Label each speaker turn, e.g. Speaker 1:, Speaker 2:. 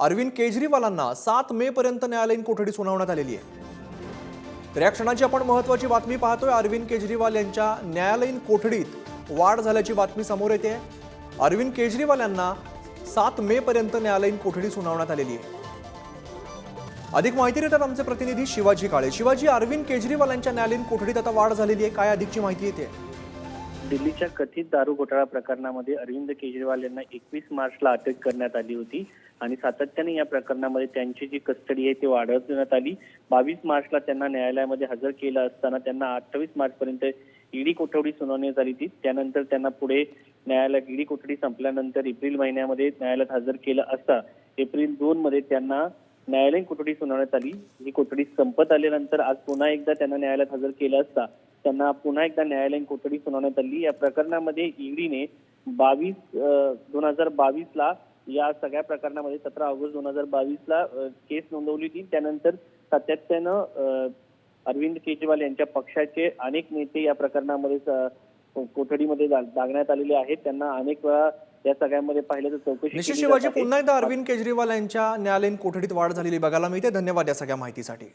Speaker 1: अरविंद केजरीवालांना सात मे पर्यंत न्यायालयीन कोठडी सुनावण्यात आलेली आहे. तर या क्षणाची आपण महत्वाची बातमी पाहतोय. अरविंद केजरीवाल यांच्या न्यायालयीन कोठडीत वाढ झाल्याची बातमी समोर येते. अरविंद केजरीवाल यांना सात मे पर्यंत न्यायालयीन कोठडी सुनावण्यात आलेली आहे. अधिक माहिती देतात आमचे प्रतिनिधी शिवाजी काळे. शिवाजी अरविंद केजरीवाल यांच्या न्यायालयीन कोठडीत आता वाढ झालेली आहे. काय अधिकची माहिती येते?
Speaker 2: दिल्लीच्या कथित दारू घोटाळा प्रकरणामध्ये अरविंद केजरीवाल यांना एकवीस मार्चला अटक करण्यात आली होती आणि सातत्याने या प्रकरणामध्ये त्यांची जी कस्टडी आहे ती वाढवण्यात आली. बावीस मार्चला त्यांना न्यायालयामध्ये हजर केलं असताना त्यांना अठ्ठावीस मार्च पर्यंत ईडी कोठडी सुनावण्यात आली होती. त्यानंतर त्यांना पुढे न्यायालयात ईडी कोठडी संपल्यानंतर एप्रिल महिन्यामध्ये न्यायालयात हजर केलं असता एप्रिल दोन मध्ये त्यांना न्यायालयीन कोठडी सुनावण्यात आली. ही कोठडी संपत आल्यानंतर आज पुन्हा एकदा त्यांना न्यायालयात हजर केलं असता त्यांना पुन्हा एकदा न्यायालयीन कोठडी सुनावण्यात आली. या प्रकरणामध्ये ईडीने बावीस दोन हजार बावीस ला या सगळ्या प्रकरणामध्ये सतरा ऑगस्ट दोन हजार बावीस ला केस नोंदवली होती. त्यानंतर सातत्यानं अरविंद केजरीवाल यांच्या पक्षाचे अनेक नेते या प्रकरणामध्ये कोठडीमध्ये दा- डागण्यात आलेले आहेत. त्यांना अनेक वेळा या सगळ्यामध्ये पाहिलं तर चौकशी
Speaker 1: निश्चित शिवाजी. पुन्हा एकदा अरविंद केजरीवाल यांच्या न्यायालयीन कोठडीत वाढ झालेली बघायला मिळते. धन्यवाद या सगळ्या माहितीसाठी.